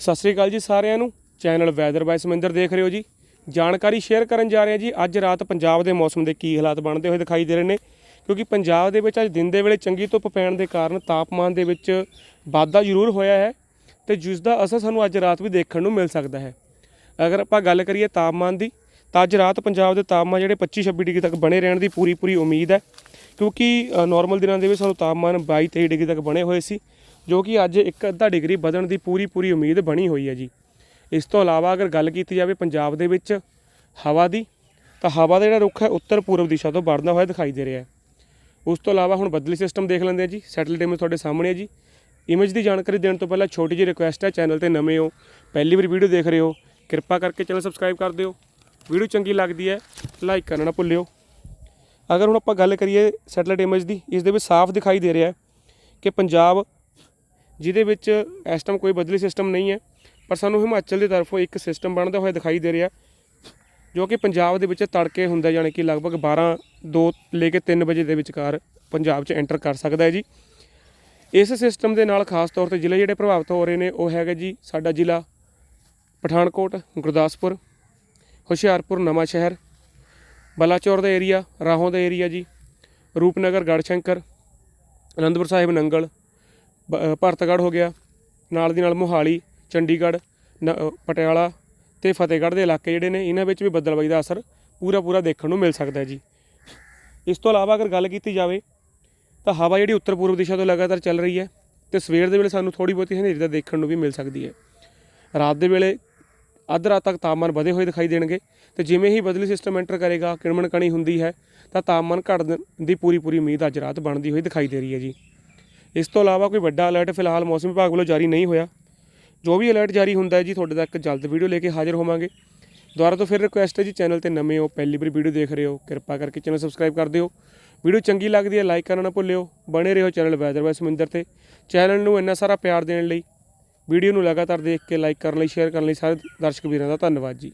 ਸਤਿ ਸ੍ਰੀ ਅਕਾਲ ਜੀ ਸਾਰਿਆਂ ਨੂੰ। ਚੈਨਲ ਵੈਦਰ ਬਾਈ ਸਮਿੰਦਰ ਦੇਖ ਰਹੇ ਹੋ ਜੀ। ਜਾਣਕਾਰੀ ਸ਼ੇਅਰ ਕਰਨ ਜਾ ਰਹੇ ਹਾਂ ਜੀ। ਅੱਜ ਰਾਤ ਪੰਜਾਬ ਦੇ ਮੌਸਮ ਦੇ ਕੀ ਹਾਲਾਤ ਬਣਦੇ ਹੋਏ ਦਿਖਾਈ ਦੇ ਰਹੇ ਨੇ। ਕਿਉਂਕਿ ਪੰਜਾਬ ਦੇ ਵਿੱਚ ਅੱਜ ਦਿਨ ਦੇ ਵੇਲੇ ਚੰਗੀ ਧੁੱਪ ਪੈਣ ਦੇ ਕਾਰਨ ਤਾਪਮਾਨ ਦੇ ਵਿੱਚ ਵਾਧਾ ਜ਼ਰੂਰ ਹੋਇਆ ਹੈ ਤੇ ਜਿਸ ਦਾ ਅਸਰ ਸਾਨੂੰ ਅੱਜ ਰਾਤ ਵੀ ਦੇਖਣ ਨੂੰ ਮਿਲ ਸਕਦਾ ਹੈ। ਅਗਰ ਆਪਾਂ ਗੱਲ ਕਰੀਏ ਤਾਪਮਾਨ ਦੀ, ਤਾਂ ਅੱਜ ਰਾਤ ਪੰਜਾਬ ਦੇ ਤਾਪਮਾਨ ਜਿਹੜੇ 25-26 ਡਿਗਰੀ ਤੱਕ ਬਣੇ ਰਹਿਣ ਦੀ ਪੂਰੀ ਪੂਰੀ ਉਮੀਦ ਹੈ। ਕਿਉਂਕਿ ਨਾਰਮਲ ਦਿਨਾਂ ਦੇ ਵਿੱਚ ਸਾਨੂੰ ਤਾਪਮਾਨ 22-23 ਡਿਗਰੀ ਤੱਕ ਬਣੇ ਹੋਏ ਸੀ। ਜੋ ਕਿ ਅੱਜ ਇੱਕ ਅੱਧਾ ਡਿਗਰੀ ਵਧਣ ਦੀ ਪੂਰੀ ਪੂਰੀ ਉਮੀਦ ਬਣੀ ਹੋਈ ਹੈ ਜੀ। ਇਸ ਤੋਂ ਇਲਾਵਾ ਅਗਰ ਗੱਲ ਕੀਤੀ ਜਾਵੇ ਪੰਜਾਬ ਦੇ ਵਿੱਚ ਹਵਾ ਦੀ, ਤਾਂ ਹਵਾ ਦਾ ਜਿਹੜਾ ਰੁੱਖ ਹੈ, ਉੱਤਰ ਪੂਰਬ ਦਿਸ਼ਾ ਤੋਂ ਵੜਦਾ ਹੋਇਆ ਦਿਖਾਈ ਦੇ ਰਿਹਾ ਹੈ। ਉਸ ਤੋਂ ਇਲਾਵਾ ਹੁਣ ਬਦਲੀ ਸਿਸਟਮ ਦੇਖ ਲੈਂਦੇ ਆ ਜੀ। ਸੈਟਲਾਈਟ ਇਮੇਜ ਤੁਹਾਡੇ ਸਾਹਮਣੇ ਹੈ ਜੀ। ਇਮੇਜ ਦੀ ਜਾਣਕਾਰੀ ਦੇਣ ਤੋਂ ਪਹਿਲਾਂ ਛੋਟੀ ਜਿਹੀ ਰਿਕੁਐਸਟ ਹੈ ਚੈਨਲ ਤੇ ਨਵੇਂ ਹੋ, ਪਹਿਲੀ ਵਾਰ ਵੀਡੀਓ ਦੇਖ ਰਹੇ ਹੋ, ਕਿਰਪਾ ਕਰਕੇ ਚੈਨਲ ਸਬਸਕ੍ਰਾਈਬ ਕਰ ਦਿਓ। ਵੀਡੀਓ ਚੰਗੀ ਲੱਗਦੀ ਹੈ ਲਾਈਕ ਕਰਨਾ ਨਾ ਭੁੱਲਿਓ। ਅਗਰ ਹੁਣ ਆਪਾਂ ਗੱਲ ਕਰੀਏ ਸੈਟਲਾਈਟ ਇਮੇਜ ਦੀ, ਇਸ ਦੇ ਵਿੱਚ ਸਾਫ਼ ਦਿਖਾਈ ਦੇ ਰਿਹਾ ਹੈ ਕਿ ਪੰਜਾਬ ਜਿਹਦੇ ਵਿੱਚ ਇਸ ਟਾਈਮ ਕੋਈ ਬਦਲੀ ਸਿਸਟਮ ਨਹੀਂ ਹੈ, ਪਰ ਸਾਨੂੰ ਹਿਮਾਚਲ ਦੀ ਤਰਫੋਂ ਇੱਕ ਸਿਸਟਮ ਬਣਦਾ ਹੋਇਆ ਦਿਖਾਈ ਦੇ ਰਿਹਾ, ਜੋ ਕਿ ਪੰਜਾਬ ਦੇ ਵਿੱਚ ਤੜਕੇ ਹੁੰਦਾ ਜਾਣੀ ਕਿ ਲਗਭਗ 12 2 ਲੈ ਕੇ 3 ਵਜੇ ਦੇ ਵਿਚਕਾਰ ਪੰਜਾਬ 'ਚ ਐਂਟਰ ਕਰ ਸਕਦਾ ਹੈ ਜੀ। ਇਸ ਸਿਸਟਮ ਦੇ ਨਾਲ ਖਾਸ ਤੌਰ ਤੇ ਜ਼ਿਲ੍ਹੇ ਜਿਹੜੇ ਪ੍ਰਭਾਵਿਤ ਹੋ ਰਹੇ ਨੇ, ਉਹ ਹੈਗਾ ਜੀ ਸਾਡਾ ਜ਼ਿਲ੍ਹਾ ਪਠਾਨਕੋਟ, ਗੁਰਦਾਸਪੁਰ, ਹੁਸ਼ਿਆਰਪੁਰ ਨਵਾਂ ਸ਼ਹਿਰ ਬਲਾਚੌਰ ਦਾ ਏਰੀਆ ਰਾਹੋਂ ਦਾ ਏਰੀਆ ਜੀ, ਰੂਪਨਗਰ, ਗੜਸ਼ੰਕਰ, ਅਨੰਦਪੁਰ ਸਾਹਿਬ, ਨੰਗਲ ਭਰਤਗੜ੍ਹ ਹੋ ਗਿਆ। ਨਾਲ ਦੀ ਨਾਲ ਮੋਹਾਲੀ, ਚੰਡੀਗੜ੍ਹ, ਨ- ਪਟਿਆਲਾ ਅਤੇ ਫਤਿਹਗੜ੍ਹ ਦੇ ਇਲਾਕੇ ਜਿਹੜੇ ਨੇ, ਇਹਨਾਂ ਵਿੱਚ ਵੀ ਬੱਦਲਬਾਈ ਦਾ ਅਸਰ ਪੂਰਾ ਪੂਰਾ ਦੇਖਣ ਨੂੰ ਮਿਲ ਸਕਦਾ ਜੀ। ਇਸ ਤੋਂ ਇਲਾਵਾ ਅਗਰ ਗੱਲ ਕੀਤੀ ਜਾਵੇ, ਤਾਂ ਹਵਾ ਜਿਹੜੀ ਉੱਤਰ ਪੂਰਬ ਦਿਸ਼ਾ ਤੋਂ ਲਗਾਤਾਰ ਚੱਲ ਰਹੀ ਹੈ ਤੇ ਸਵੇਰ ਦੇ ਵੇਲੇ ਸਾਨੂੰ ਥੋੜੀ ਬਹੁਤੀ ਹਨੇਰੀ ਦਾ ਦੇਖਣ ਨੂੰ ਵੀ ਮਿਲ ਸਕਦੀ ਹੈ। ਰਾਤ ਦੇ ਵੇਲੇ ਅੱਧ ਰਾਤ ਤੱਕ ਤਾਪਮਾਨ ਵਧੇ ਹੋਏ ਦਿਖਾਈ ਦੇਣਗੇ ਤੇ ਜਿਵੇਂ ਹੀ ਬਦਲੀ ਸਿਸਟਮ ਐਂਟਰ ਕਰੇਗਾ, ਕਿਣਮਣ ਕਣੀ ਹੁੰਦੀ ਹੈ, ਤਾਂ ਤਾਪਮਾਨ ਘਟਣ ਦੀ ਪੂਰੀ ਪੂਰੀ ਉਮੀਦ ਅੱਜ ਰਾਤ ਬਣਦੀ ਹੋਈ ਦਿਖਾਈ ਦੇ ਰਹੀ ਹੈ ਜੀ। ਇਸ ਤੋਂ ਇਲਾਵਾ ਕੋਈ ਵੱਡਾ ਅਲਰਟ ਫਿਲਹਾਲ ਮੌਸਮ ਵਿਭਾਗ ਵੱਲੋਂ ਜਾਰੀ ਨਹੀਂ ਹੋਇਆ। ਜੋ ਵੀ ਅਲਰਟ ਜਾਰੀ ਹੁੰਦਾ ਹੈ ਜੀ, ਤੁਹਾਡੇ ਤੱਕ ਜਲਦ ਵੀਡੀਓ ਲੈ ਕੇ ਹਾਜ਼ਰ ਹੋਵਾਂਗੇ। ਦੁਬਾਰਾ ਤੋਂ ਫਿਰ ਰਿਕੁਐਸਟ ਹੈ ਜੀ ਚੈਨਲ ਤੇ ਨਵੇਂ ਹੋ, ਪਹਿਲੀ ਵਾਰ ਵੀਡੀਓ ਦੇਖ ਰਹੇ ਹੋ, ਕਿਰਪਾ ਕਰਕੇ ਚੈਨਲ ਸਬਸਕ੍ਰਾਈਬ ਕਰ ਦਿਓ। ਵੀਡੀਓ ਚੰਗੀ ਲੱਗਦੀ ਹੈ ਲਾਈਕ ਕਰਨਾ ਨਾ ਭੁੱਲਿਓ। ਬਣੇ ਰਹੋ ਚੈਨਲ ਵੈਦਰ ਬਾਈ ਸਮਿੰਦਰ ਤੇ। ਚੈਨਲ ਨੂੰ ਇੰਨਾ ਸਾਰਾ ਪਿਆਰ ਦੇਣ ਲਈ ਵੀਡੀਓ ਨੂੰ ਲਗਾਤਾਰ ਦੇਖ ਕੇ ਲਾਈਕ ਕਰਨ ਲਈ ਸ਼ੇਅਰ ਕਰਨ ਲਈ ਸਾਰੇ ਦਰਸ਼ਕ ਵੀਰਾਂ ਦਾ ਧੰਨਵਾਦ ਜੀ।